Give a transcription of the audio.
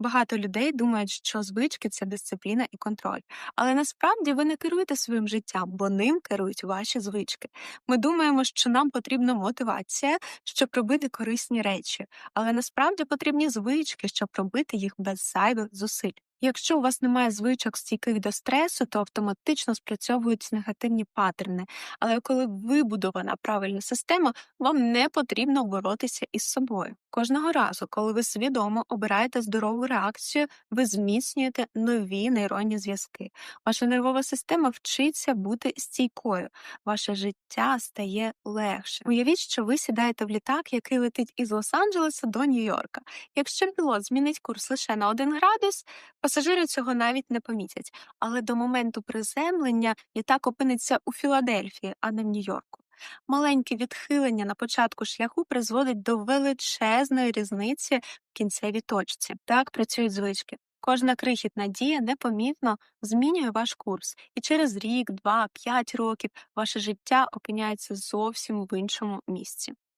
Багато людей думають, що звички це дисципліна і контроль. Але насправді ви не керуєте своїм життям, бо ним керують ваші звички. Ми думаємо, що нам потрібна мотивація, щоб робити корисні речі, але насправді потрібні звички, щоб робити їх без зайвих зусиль. Якщо у вас немає звичок стійких до стресу, то автоматично спрацьовують негативні паттерни. Але коли вибудована правильна система, вам не потрібно боротися із собою. Кожного разу, коли ви свідомо обираєте здорову реакцію, ви зміцнюєте нові нейронні зв'язки. Ваша нервова система вчиться бути стійкою, ваше життя стає легше. Уявіть, що ви сідаєте в літак, який летить із Лос-Анджелеса до Нью-Йорка. Якщо пілот змінить курс лише на один градус, пасажири цього навіть не помітять. Але до моменту приземлення літак опиниться у Філадельфії, а не в Нью-Йорку. Маленьке відхилення на початку шляху призводить до величезної різниці в кінцевій точці. Так працюють звички. Кожна крихітна дія непомітно змінює ваш курс, і через рік, два, п'ять років ваше життя опиняється зовсім в іншому місці.